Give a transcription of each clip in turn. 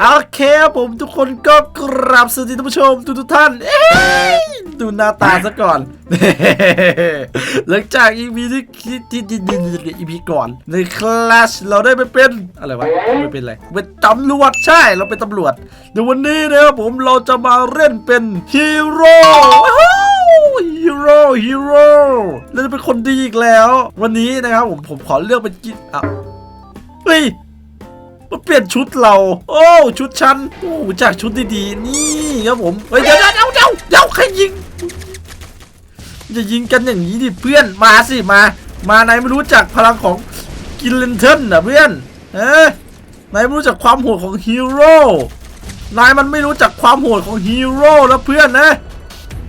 โอเคครับผมทุกคนก็กราบสวัสดีท่านผู้ชมทุกทุกท่านดูหน้าตาซะก่อน หลังจาก EP ที่ที่ที่ที่ที่ EP ก่อน ในคลาสเราได้ไปเป็นอะไรวะไม่เป็นอะไรเป็นตำรวจใช่เราเป็นตำรวจเดี๋ยววันนี้นะครับผมเราจะมาเล่นเป็นฮีโร่ฮีโร่ฮีโร่เราจะเป็นคนดีอีกแล้ว วันนี้นะครับผมผมขอเลือกเป็นกินอะเฮ้ย มาเปลี่ยนชุดเรา โอ้ชุดฉันโอ้จากชุดดีๆนี่ครับผมเฮ้ยเดี๋ยวเดี๋ยวเดี๋ยวเดี๋ยวใครยิงจะยิงกันอย่างนี้ดิเพื่อนมาสิมา มานายไม่รู้จักพลังของกินเลนเทนนะเพื่อนเอ้ยนายไม่รู้จักความโหดของฮีโร่นายมันไม่รู้จักความโหดของฮีโร่แล้วเพื่อนนะ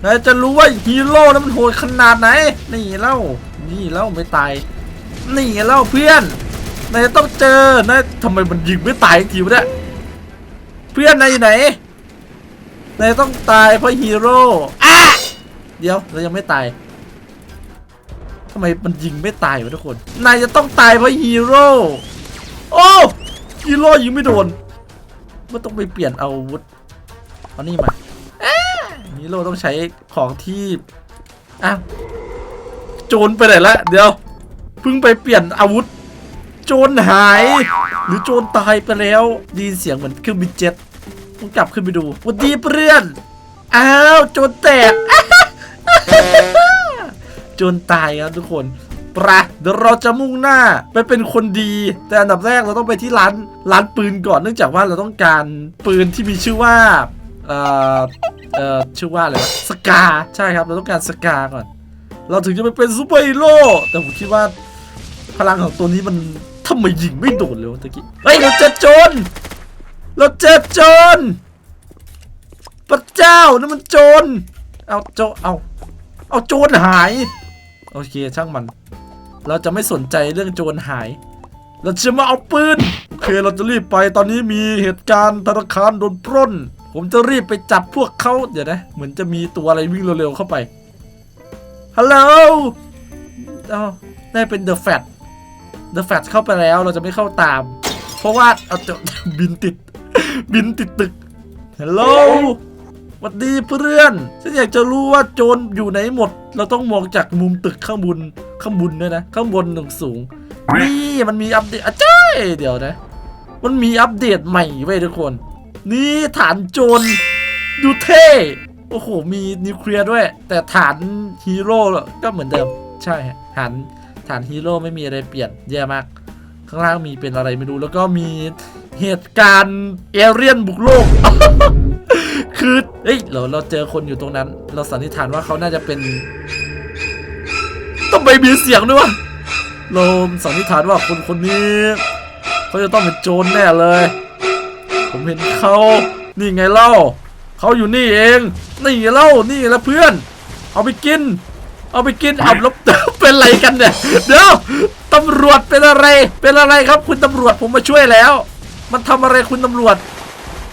นายจะรู้ว่าฮีโร่นั้นมันโหดขนาดไหนนี่เล่านี่เล่าไม่ตายนี่เล่าเพื่อน นายต้องเจอนายทำไมมันยิงไม่ตายอีกทีวะเนี่ยเพื่อนนายอยู่ไหนนายต้องตายเพราะฮีโร่อะเดี๋ยวเรายังไม่ตายทำไมมันยิงไม่ตายวะทุกคน นายจะต้องตายเพราะฮีโร่โอ้ฮีโร่ยิงไม่โดนมันต้องไปเปลี่ยนอาวุธเอานี่มาอะฮีโร่ต้องใช้ของที่อ้าวโจรไปไหนละเดี๋ยวเพิ่งไปเปลี่ยนอาวุธ โจรหาย หรือโจรตายไปแล้วดยินเสียงเหมือนเครื่องบินเจ็ตต้องกลับขึ้นไปดูวัสดีเพื่อนอ้าวโจรแตกโจรตายครับทุกคนปะเดี๋ยวเราจะมุ่งหน้าไปเป็นคนดี แต่อันดับแรกเราต้องไปที่ร้านร้านปืนก่อนเนื่องจากว่าเราต้องการปืนที่มีชื่อว่าเอ่อเอ่อชื่อว่าอะไรสกาใช่ครับเราต้องการสกาก่อน เราถึงจะไปเป็นซูเปอร์ฮีโร่แต่ผมคิดว่าพลังของตัวนี้มัน ทำไมยิงไม่โดนเลยวะตะกี้เฮ้ยเราเจอโจรเราเจอโจรพระเจ้านั่นมันโจรเอาโจเอาเอาโจรหายโอเคช่างมัน เราจะไม่สนใจเรื่องโจรหาย เราจะมาเอาปืนโอเคเราจะรีบไปตอนนี้มีเหตุการณ์ธนาคารโดนปล้น ผมจะรีบไปจับพวกเขาเดี๋ยวนะเหมือนจะมีตัวอะไรวิ่งเร็วๆเข้าไปฮัลโหลเอาได้เป็นเดอะแฟต เดอะแฟตเข้าไปแล้วเราจะไม่เข้าตาม เพราะว่าเอาจะบินติด บินติดตึกฮัลโหลสวัสดีเพื่อนฉันอยากจะรู้ว่าโจรอยู่ไหนหมด เราต้องมองจากมุมตึกข้างบนข้างบนด้วยนะ ข้างบนหนึ่งสูงนี่มันมีอัปเดตอะเจ้ยเดี๋ยวนะ มันมีอัปเดตใหม่ไว้ยทุกคน นี่ฐานโจรดูเท่โอ้โห มีนิวเคลียร์ด้วย แต่ฐานฮีโร่ก็เหมือนเดิม ใช่ฐาน ฐานฮีโร่ไม่มีอะไรเปลี่ยนแย่มาก ข้างล่างมีเป็นอะไรไม่รู้แล้วก็มีเหตุการณ์เอเรียนบุกโลก คือเฮ้ยเราเราเจอคนอยู่ตรงนั้น เราสันนิษฐานว่าเขาน่าจะเป็นต้องไปมีเสียงด้วยวะเราสันนิษฐานว่าคนคนนี้เขาจะต้องเป็นโจรแน่เลย ผมเห็นเขานี่ไงเล่าเขาอยู่นี่เอง นี่ไงเล่านี่แล้วเพื่อน เอาไปกิน เอาไปกินเอาแล้วเป็นอะไรกันเนี่ยเดี๋ยวตำรวจเป็นอะไร เป็นอะไรครับคุณตำรวจผมมาช่วยแล้ว มันทำอะไรคุณตำรวจ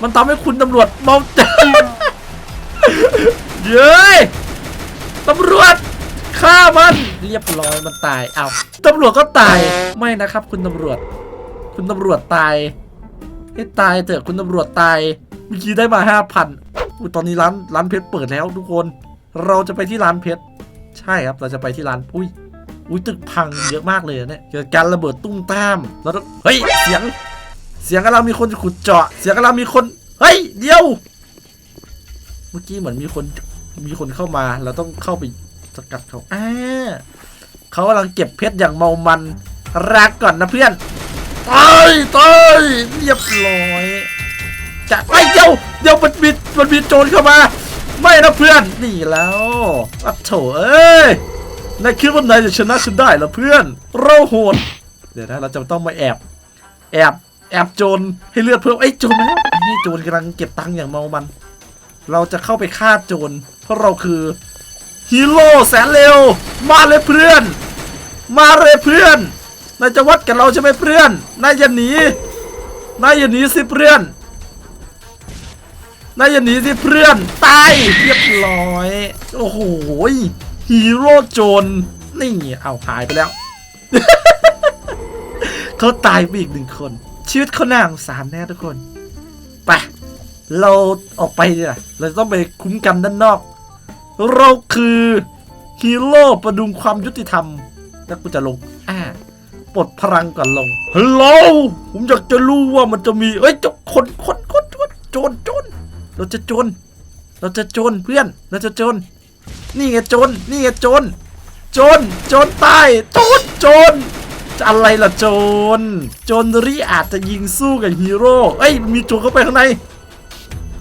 มันทำให้คุณตำรวจเมาเย้ยตำรวจฆ่ามันเรียบร้อยมันตายเอาตำรวจก็ตายไม่นะครับ คุณตำรวจ คุณตำรวจตายให้ตายเถอะคุณตำรวจตายเมื่อกี้ได้มาห้าพันตอนนี้ร้านร้านเพชรเปิดแล้วทุกคน เราจะไปที่ร้านเพชร ใช่ครับเราจะไปที่ร้านอุ้ยอุ้ยตึกพังเยอะมากเลยอะเนี่ยเกิดการระเบิดตุ้มตามแล้วต้องเฮ้ยเสียง เสียงกำลังมีคนขุดเจาะ เสียงกำลังมีคนเฮ้ยเดี๋ยว เมื่อกี้เหมือนมีคนมีคนเข้ามาเราต้องเข้าไปสกัดเขาอ่าเขากำลังเก็บเพชรอย่างเมามันรักก่อนนะเพื่อนตายตายเรียบร้อยจะไอ้เดี๋ยวเดี๋ยวมันมีมันมีโจรเข้ามา ไม่นะเพื่อนนี่แล้วอัดโถเอ้ยนายคิดว่านายจะชนะฉันได้เหรอเพื่อน เราโหด เดี๋ยวนะเราจะต้องมาแอบ แอบ แอบโจรให้เลือดเพิ่มไอ้โจรมาแล้วนี่โจรกำลังเก็บตังค์อย่างเมามัน เราจะเข้าไปฆ่าโจรเพราะเราคือฮีโร่แสนเร็ว มาเลยเพื่อน มาเลยเพื่อน นายจะวัดกับเราใช่ไหมเพื่อน นายอย่าหนี นายอย่าหนีสิเพื่อน นายอย่าหนีสิเพื่อนตายเรียบร้อย โอ้โหฮีโร่โจรนี่เอาหายไปแล้ว เขาตายไปอีกหนึ่งคน ชีวิตเขาน่าสงสารแน่ทุกคนไปเราออกไปเนี่ยเราต้องไปคุ้มกันด้านนอก เราคือฮีโร่ประดุงความยุติธรรม แล้วกูจะลงอ่าปลดพลังก่อนลงฮัลโหลผมอยากจะรู้ว่ามันจะมีเอ้ยเจ้าคนคนคนคนโจรโจร เราจะโจรเราจะโจรเพื่อน เราจะโจรนี่ไงโจรนี่ไงโจรโจรโจรตายโจรจรจะอะไรล่ะโจรโจรรีอาจจะยิงสู้กับฮีโร่เอ้ยมันมีโจรเข้าไปข้างใน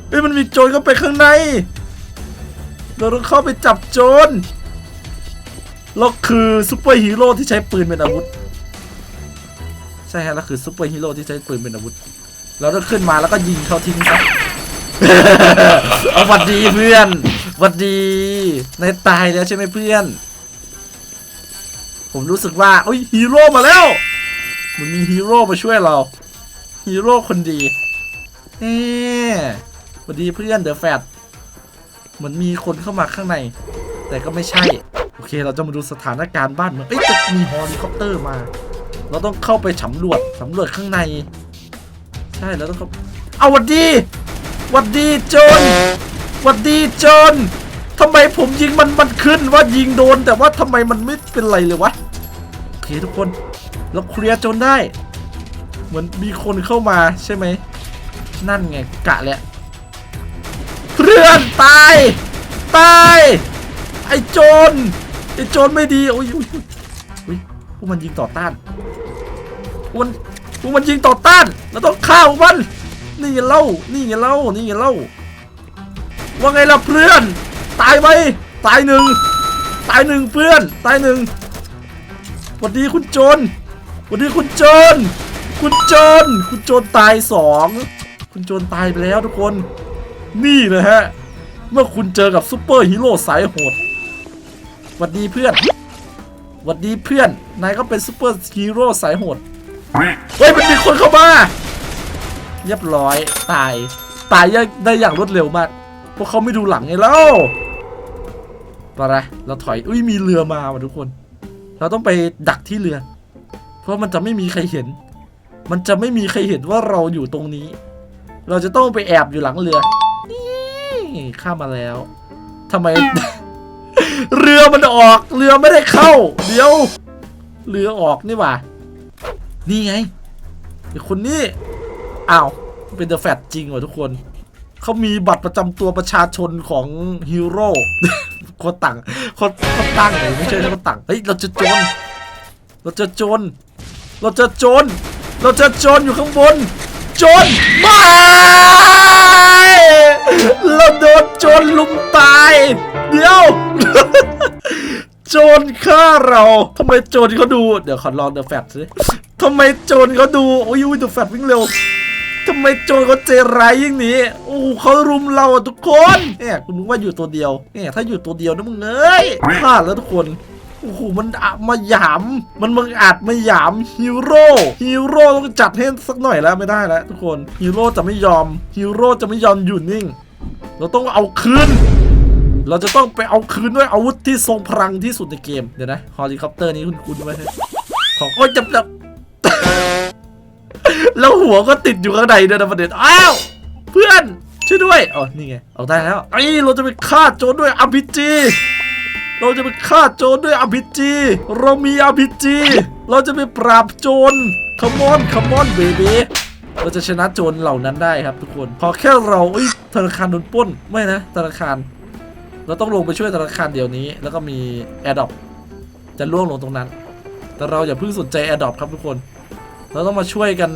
เอ้ยมันมีโจรเข้าไปข้างใน เราต้องเข้าไปจับโจรเราคือซูเปอร์ฮีโร่ที่ใช้ปืนเป็นอาวุธ ใช่ฮะเราคือซูเปอร์ฮีโร่ที่ใช้ปืนเป็นอาวุธ เราต้องขึ้นมาแล้วก็ยิงเขาทิ้งซะ หวัดดีเพื่อนหวัดดีในตายแล้วใช่ไหมเพื่อน ผมรู้สึกว่าโอ้ยฮีโร่มาแล้ว มันมีฮีโร่มาช่วยเราฮีโร่คนดีเอ๊สวัสดีเพื่อนเดอะแฟตเหมือนมีคนเข้ามาข้างใน แต่ก็ไม่ใช่ โอเค เราจะมาดูสถานการณ์บ้านเมืองเอ้ยจะมีเฮลิคอปเตอร์มา เราต้องเข้าไปสำรวจสำรวจข้างใน ใช่แล้วต้องเข้าเอาวัดดี วัดดีโจนหวัดดีโจนทำไมผมยิงมันมันขึ้นว่ายิงโดน แต่ว่าทำไมมันไม่เป็นไรเลยวะโอเคทุกคนเราเคลียร์จนได้ เหมือนมีคนเข้ามาใช่ไหมนั่นไงกะแหละเพื่อนตายตายไอ้โจรไอ้โจรไม่ดีโอ้ยโอ้ยโอ้ยโอ้ยพวกมันยิงต่อต้านพวกมันพวกมันยิงต่อต้านเราต้องฆ่าพวกมัน นี่ไงเล่า นี่ไงเล่า นี่ไงเล่า ว่าไงล่ะเพื่อน ตายไหมตายหนึ่ง ตายหนึ่งเพื่อน ตายหนึ่งสวัสดีคุณโจรสวัสดีคุณโจรคุณโจรคุณโจรตายสอง คุณโจรตายไปแล้วทุกคน นี่นะฮะ เมื่อคุณเจอกับซูเปอร์ฮีโร่สายโหดหวัดดีเพื่อนหวัดดีเพื่อน นายก็เป็นซูเปอร์ฮีโร่สายโหด เฮ้ยมันมีคนเข้ามา เรียบร้อยตาย ตายได้อย่างรวดเร็วมาก พวกเขาไม่ดูหลังไงเล่าไปละเราถอย อุ้ยมีเรือมาว่ะทุกคน เราต้องไปดักที่เรือ เพราะมันจะไม่มีใครเห็น มันจะไม่มีใครเห็นว่าเราอยู่ตรงนี้ เราจะต้องไปแอบอยู่หลังเรือ นี่ข้ามาแล้วทำไม เรือมันออก เรือไม่ได้เข้า เดี๋ยว เรือออกนี่หว่า นี่ไงไอคนนี้ อ้าวเป็นเดอะแฟตจริงว่ะทุกคน เขามีบัตรประจำตัวประชาชนของฮีโร่คนต่างคนคนตั้งไม่ใช่คนต่างเฮ้ยเราจะโจรเราจะโจรเราจะโจรเราจะโจรอยู่ข้างบนโจรม่เราโดนโจรลุมตาย เดี๋ยวโจรฆ่าเราทำไมโจรเขาดู เดี๋ยวขอลองเดอะแฟตสิทำไมโจรเขาดู โอ้ยเดอะแฟตวิ่งเร็ว ทำไมโจรเขาเจร้ายอย่างนี้ โอ้โหเขารุมเราอะทุกคนเนี่ยคุณนึกว่าอยู่ตัวเดียวเนี่ยถ้าอยู่ตัวเดียวนะมึงเอ้ยพลาดแล้วทุกคนโอ้โห มันมาหยาม มันมึงอาจมาหยามฮีโร่ฮีโร่ต้องจัดให้สักหน่อยแล้วไม่ได้แล้วทุกคนฮีโร่จะไม่ยอมฮีโร่จะไม่ยอมอยู่นิ่ง เราต้องเอาคืน เราจะต้องไปเอาคืนด้วยอาวุธที่ทรงพลังที่สุดในเกม เดี๋ยวนะเฮลิคอปเตอร์นี้คุณคุณไหมของโอ้ยจับจับ แล้วหัวก็ติดอยู่ข้างในเด้วยนะประเด็นอ้าวเพื่อนช่วยด้วยอ๋อนี่ไงเอาได้แล้วไอ้เราจะไปฆ่าโจรด้วย RPG เราจะไปฆ่าโจรด้วย RPG เรามี RPG เราจะไปปราบโจร come on come on baby เราจะชนะโจรเหล่านั้นได้ครับทุกคนพอแค่เราเอ้ยธนาคารโดนป้นไม่นะธนาคาร เราต้องลงไปช่วยธนาคารเดี๋ยวนี้ แล้วก็มี AirDrop จะล่วงลงตรงนั้น แต่เราอย่าเพิ่งสนใจ AirDrop ครับทุกคน เราต้องมาช่วยกัน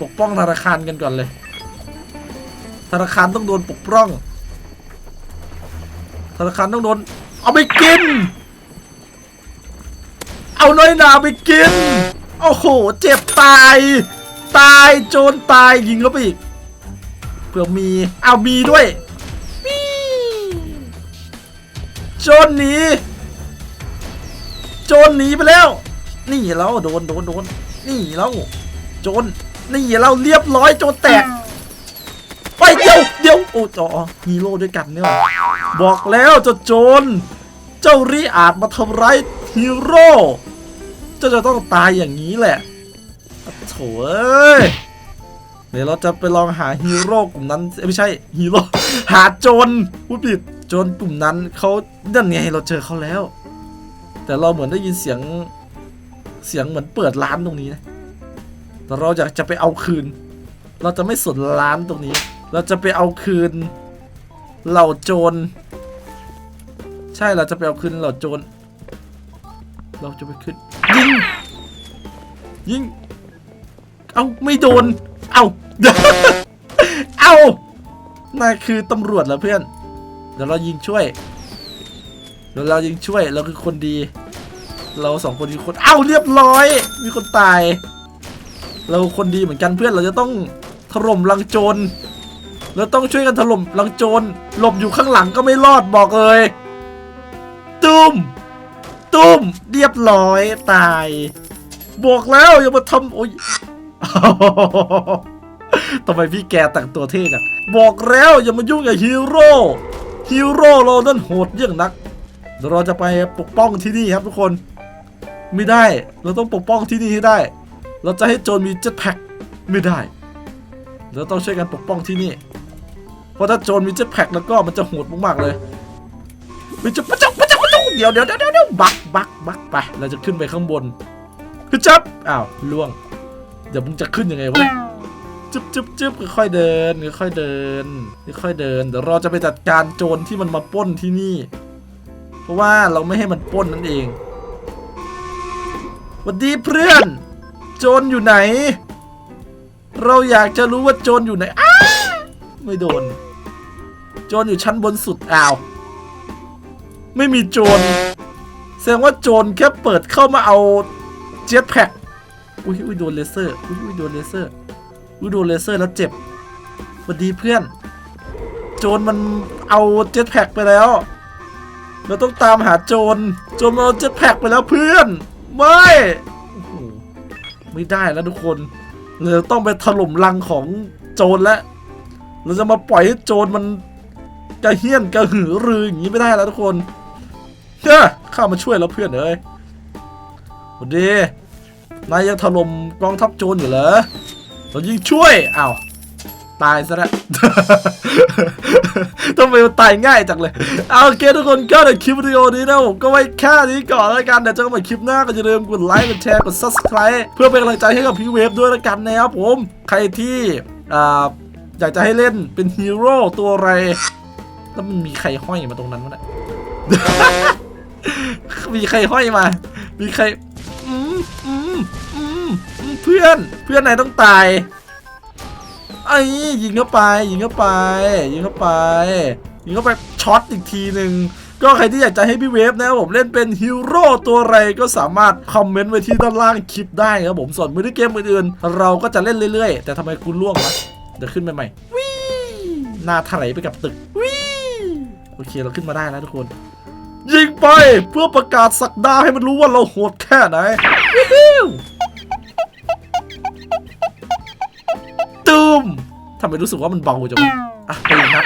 ปกป้องธนาคารกันก่อนเลย ธนาคารต้องโดนปกป้อง ธนาคารต้องโดน เอาไปกิน เอาน้อยหนาไปกิน โอ้โห เจ็บตาย ตายโจรตายยิงเข้าไปอีกเผื่อมีเอามีด้วยมีโจรหนี โจรหนีไปแล้ว นี่เราโดนโดนโดน นี่เราโจรนี่เราเรียบร้อยโจรแตกไปเดี๋ยวเดี๋ยวโอ้จอฮีโร่ด้วยกันเนี่ยว่ะบอกแล้วเจ้าโจรเจ้ารีอาจมาทำร้ายฮีโร่เจ้าจะต้องตายอย่างนี้แหละโถ่เอ้ยเดี๋ยวเราจะไปลองหาฮีโร่กลุ่มนั้นเอ้ยไม่ใช่ฮีโร่หาโจรผู้ผิดโจรกลุ่มนั้นเขานั่นไงเราเจอเขาแล้ว แต่เราเหมือนได้ยินเสียง เสียงเหมือนเปิดร้านตรงนี้นะแต่เราอยากจะไปเอาคืน เราจะไม่สนร้านตรงนี้ เราจะไปเอาคืนเหล่าโจร ใช่เราจะไปเอาคืนเหล่าโจร เราจะไปขึ้นยิงยิงเอาไม่โดน เอาเอานายคือตำรวจเหรอเพื่อน เดี๋ยวเรายิงช่วย เดี๋ยวเรายิงช่วย เราคือคนดี เราสองคนคือคนเอ้าเรียบร้อย มีคนตาย เราคนดีเหมือนกันเพื่อนเราจะต้องถล่มลังโจรเราต้องช่วยกันถล่มลังโจรหลบอยู่ข้างหลังก็ไม่รอดบอกเลยตุ้มตุ้มเรียบร้อยตายบอกแล้วอย่ามาทำโอ้ยทำไมพี่แกแต่งตัวเท่จังบอกแล้วอย่ามายุ่งกับฮีโร่ฮีโร่เรานั่นโหดเยี่ยงนักเดี๋ยวเราจะไปปกป้องที่นี่ครับทุกคน ไม่ได้ เราต้องปกป้องที่นี่ให้ได้ เราจะให้โจรมีเจ็ตแพ็คไม่ได้ เราต้องช่วยกันปกป้องที่นี่ เพราะถ้าโจรมีเจ็ตแพ็คแล้วก็มันจะโหดมากๆเลยมันจะปะจ๊ะปะจ๊ะปะจ๊ะเดี๋ยวเดี๋ยวเดี๋ยวเดี๋ยวบักบักบักไป เราจะขึ้นไปข้างบนคือจับ อ้าวล่วง เดี๋ยวมึงจะขึ้นยังไงวะจึ๊บจึ๊บจึ๊บค่อยๆเดินค่อยๆเดินค่อยๆเดิน เดี๋ยวเราจะไปจัดการโจรที่มันมาป้นที่นี่ เพราะว่าเราไม่ให้มันป้นนั่นเอง วัสดีเพื่อน โจรอยู่ไหน เราอยากจะรู้ว่าโจรอยู่ไหนอ้าไม่โดน โจรอยู่ชั้นบนสุดอ้าว ไม่มีโจรแสดงว่าโจรแค่เปิดเข้ามาเอาเจ็ตแพ็คอุ้ยอุ้ยโดนเลเซอร์อุ้ยอุ้ยโดนเลเซอร์อุ้ยโดนเลเซอร์แล้วเจ็บสวัสดีเพื่อน โจรมันเอาเจ็ตแพ็คไปแล้ว เราต้องตามหาโจร โจรมันเอาเจ็ตแพ็คไปแล้วเพื่อน ไม่โอ้โหไม่ได้แล้วทุกคนเราต้องไปถล่มรังของโจรแล้วเราจะมาปล่อยให้โจรมันกระเฮี้ยนกระหือรืออย่างนี้ไม่ได้แล้วทุกคนเฮ้ยเข้ามาช่วยแล้วเพื่อนเอ้ยสวัสดีนายยังถล่มกองทัพโจรอยู่เหรอเรายิ่งช่วยอ้าว ตายซะแล้วทำไมมันตายง่ายจังเลยเอาโอเคทุกคนก็ในคลิปวิดีโอนี้นะผมก็ไว้แค่นี้ก่อนแล้วกันเดี๋ยวเจอกันใหม่คลิปหน้าก็อย่าลืมกดไลค์กดแชร์กด subscribe เพื่อเป็นกำลังใจให้กับพี่เวฟด้วยแล้วกันนะครับผมใครที่อ่าอยากจะให้เล่นเป็นฮีโร่ตัวอะไรแล้วมันมีใครห้อยมาตรงนั้นวะเนี่ยมีใครห้อยมา มีใคร อืมอืมอืมเพื่อน เพื่อนนายต้องตาย ไอ้ยิงเข้าไป ยิงเข้าไป ยิงเข้าไป ยิงเข้าไปช็อตอีกทีหนึ่งก็ใครที่อยากจะให้พี่เวฟนะครับผมเล่นเป็นฮีโร่ตัวอะไรก็สามารถคอมเมนต์ไว้ที่ด้านล่างคลิปได้ครับผมส่วนมือที่เกมอื่นๆเราก็จะเล่นเรื่อยๆ แต่ทำไมคุณล่วงวะเดี๋ยวขึ้นไปใหม่วิหน้าถลายไปกับตึกวิโอเคเราขึ้นมาได้แล้วทุกคน ยิงไปเพื่อประกาศสักดาให้มันรู้ว่าเราโหดแค่ไหนวิว ทำไมรู้สึกว่ามันเบาจังวะอะไปนับ